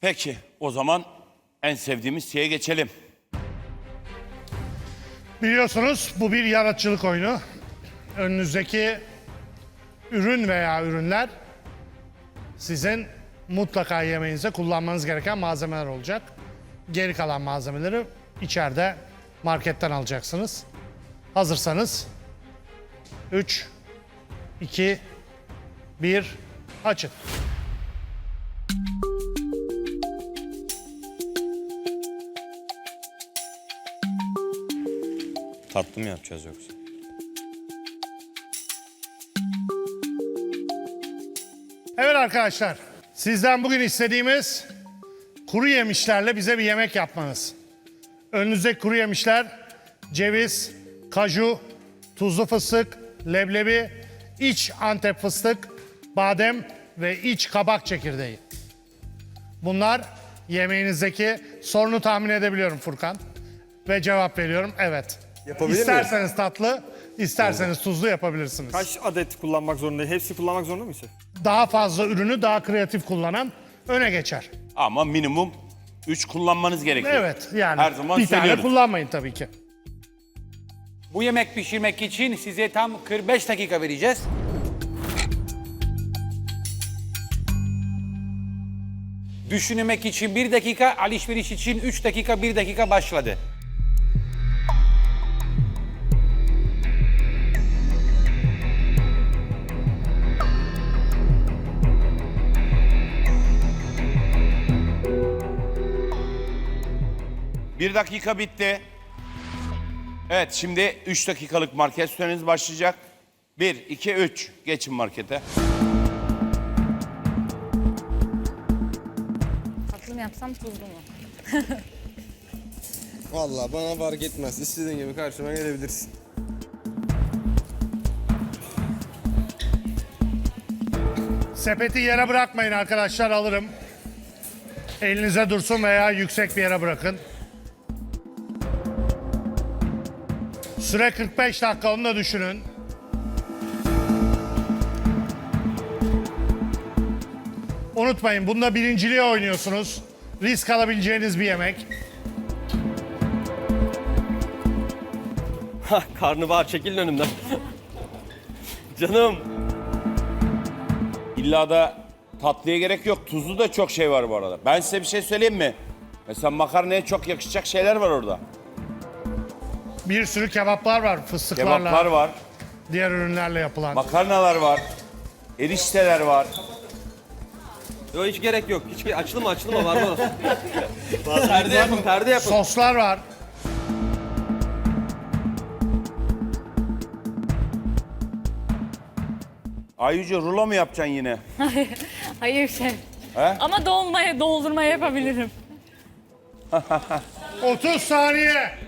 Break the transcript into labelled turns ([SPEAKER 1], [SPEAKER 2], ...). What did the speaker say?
[SPEAKER 1] Peki o zaman en sevdiğimiz şeye geçelim.
[SPEAKER 2] Biliyorsunuz bu bir yaratıcılık oyunu. Önünüzdeki ürün veya ürünler sizin mutlaka yemeğinize kullanmanız gereken malzemeler olacak. Geri kalan malzemeleri içeride marketten alacaksınız. Hazırsanız 3, 2, 1, açın.
[SPEAKER 3] Tatlı mı yapacağız yoksa?
[SPEAKER 2] Evet arkadaşlar, sizden bugün istediğimiz kuru yemişlerle bize bir yemek yapmanız. Önünüzdeki kuru yemişler ceviz, kaju, tuzlu fıstık, leblebi, iç antep fıstık, badem ve iç kabak çekirdeği. Bunlar yemeğinizdeki sorunu tahmin edebiliyorum Furkan. Ve cevap veriyorum evet.
[SPEAKER 4] Yapabilir miyim?
[SPEAKER 2] İsterseniz tatlı, isterseniz tuzlu yapabilirsiniz.
[SPEAKER 4] Kaç adet kullanmak zorundayım? Hepsi kullanmak zorunda mıyız?
[SPEAKER 2] Daha fazla ürünü daha kreatif kullanan öne geçer.
[SPEAKER 1] Ama minimum 3 kullanmanız gerekiyor.
[SPEAKER 2] Evet yani
[SPEAKER 1] Her zaman
[SPEAKER 2] bir tane
[SPEAKER 1] söylüyoruz.
[SPEAKER 2] kullanmayın tabii ki.
[SPEAKER 5] Bu yemek pişirmek için size tam 45 dakika vereceğiz. Düşünmek için 1 dakika, alışveriş için 3 dakika, 1 dakika başladı.
[SPEAKER 1] Bir dakika bitti. Evet şimdi 3 dakikalık market süreniz başlayacak. 1, 2, 3. Geçin markete.
[SPEAKER 6] Tatlı mı yapsam tuzlu mu?
[SPEAKER 7] Vallahi bana fark etmez. İstediğin gibi karşıma gelebilirsin.
[SPEAKER 2] Sepeti yere bırakmayın arkadaşlar alırım. Elinize dursun veya yüksek bir yere bırakın. Süre 45 dakika onu da düşünün. Unutmayın bunda birinciliğe oynuyorsunuz. Risk alabileceğiniz bir yemek.
[SPEAKER 3] Hah karnabahar çekilin önümden. Canım.
[SPEAKER 1] İlla da tatlıya gerek yok. Tuzlu da çok şey var bu arada. Ben size bir şey söyleyeyim mi? Mesela makarnaya çok yakışacak şeyler var orada.
[SPEAKER 2] Bir sürü kebaplar var fıstıklarla.
[SPEAKER 1] Kebaplar var,
[SPEAKER 2] Diğer ürünlerle yapılan.
[SPEAKER 1] makarnalar var, erişteler var.
[SPEAKER 3] Yok hiç gerek yok. Hiç açılma mı açılma var mı? perde yapın perde yapın.
[SPEAKER 2] Soslar var.
[SPEAKER 1] Ayyüce rulo mu yapacaksın yine?
[SPEAKER 6] Hayır şef.
[SPEAKER 1] He?
[SPEAKER 6] Ama dolmaya, doldurmaya yapabilirim.
[SPEAKER 2] 30 saniye.